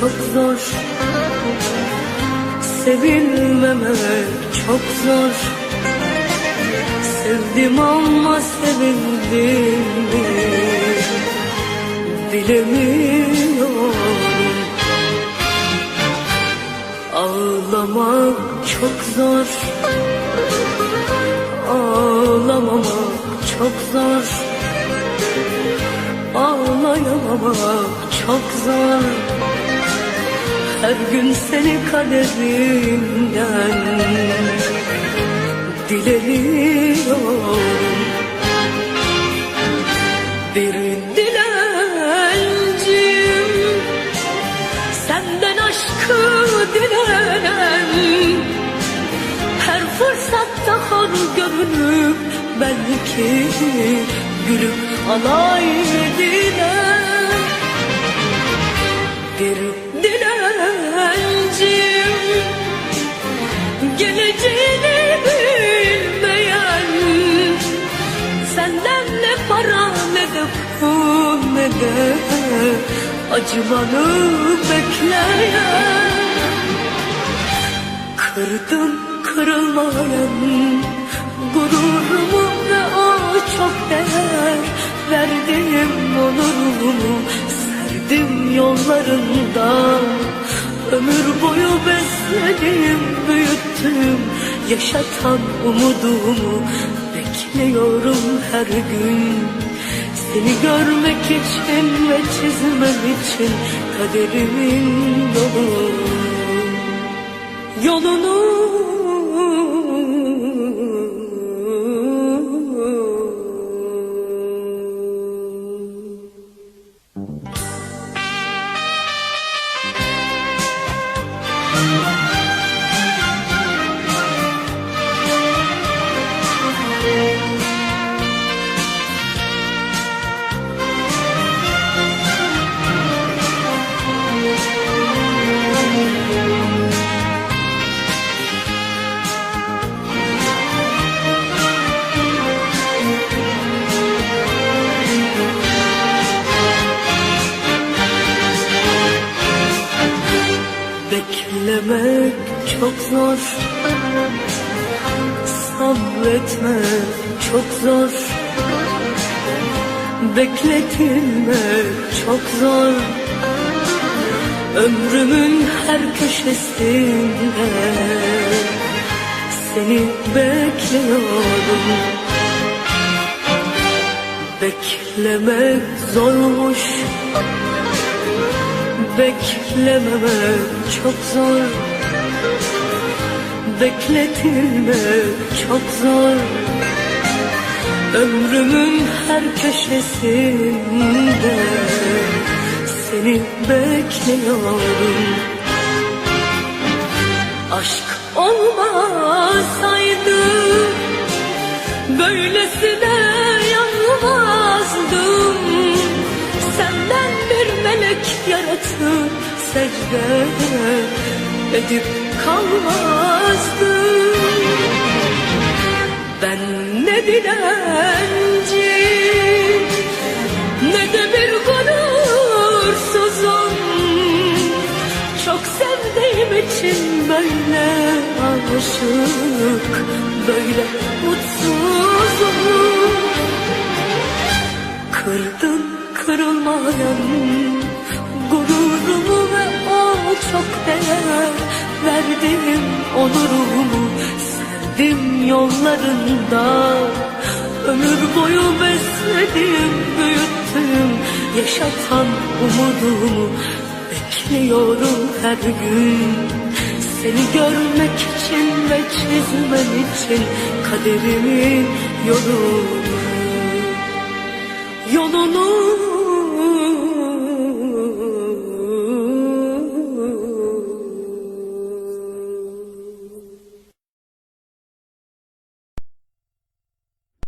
Çok zor. Sevilmemek çok zor. Sevdim ama sevildim mi? Bilemiyorum. Ağlamak çok zor. Ağlamamak çok zor. Ağlayamamak çok zor Her gün seni kaderinden Dileniyorum. Bir dilencim Senden aşkı dilenen Her fırsatta hor görünüp Belki gülüp alay edilen Bir de Acımanı bekleyen Kırdın kırılmayan Gururumu ve o çok değer. Verdim onurumu Serdim yollarında. Ömür boyu besledim büyüttüm Yaşatan umudumu. Bekliyorum her gün Seni görmek için ve çizmem için Kaderimin yolu. Yolunu Beklemek çok zor. Sabretmek çok zor. Bekletilmek çok zor. Ömrümün her köşesinde Seni bekliyorum Beklemek zormuş Beklememek çok zor. Bekletilmek çok zor. Ömrümün her köşesinde Seni bekliyorum. Aşk olmasaydı Böylesine yanmazdım Senden bir melek yaratıp secde edip kalmazdım. Ben ne dilenci ne de bir gurursuzum. Çok sevdiğim için böyle aşık böyle mutsuzum. Kırdın kırılmayan gururumu çok değer verdim onurumu serdim yollarında. Ömür boyu besledim büyüttüm yaşatan umudumu. Bekliyorum her gün. Seni görmek için ve çizmem için kaderimin yolunu yolunu